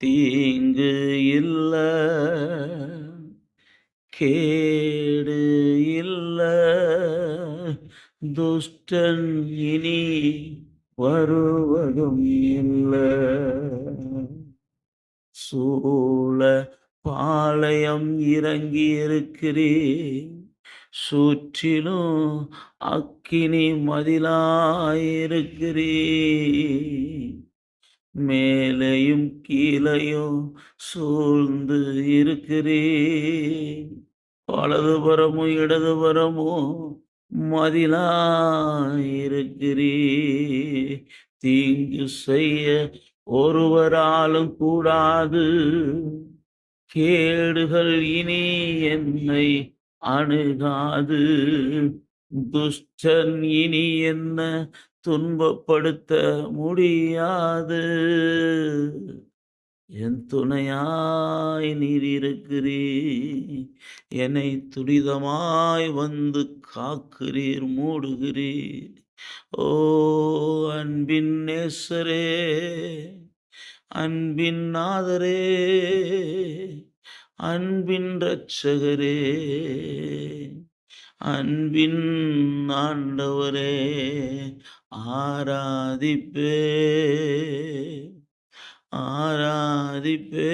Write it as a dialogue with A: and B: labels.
A: தீங்கு இல்ல கேடு இல்ல. துஷ்டன் இனி வருவதும் இல்ல. சூழ பாளையம் இறங்கி இருக்கிறேன் சுற்றிலும் அக்கினி மதிலாயிருக்கிறேன் மேலையும் கீழையும் சூழ்ந்து இருக்கிறே வலதுபுறமும் இடதுபுறமும் மதிலாயிருக்கிறே தீங்கு செய்ய ஒருவராலும் கூடாது. கேடுகள் இனி என்னை அணுகாது. துஷ்டன் இனி என்ன துன்பப்படுத்த முடியாது? என் துணையாய் நீர் இருக்கிறீர். என்னை துரிதமாய் வந்து காக்கிறீர் மூடுகிறீர். ஓ அன்பின் நேசரே அன்பின் நாதரே அன்பின் ரட்சகரே அன்பின் ஆண்டவரே ஆராதிப்பே ஆராதிப்பே.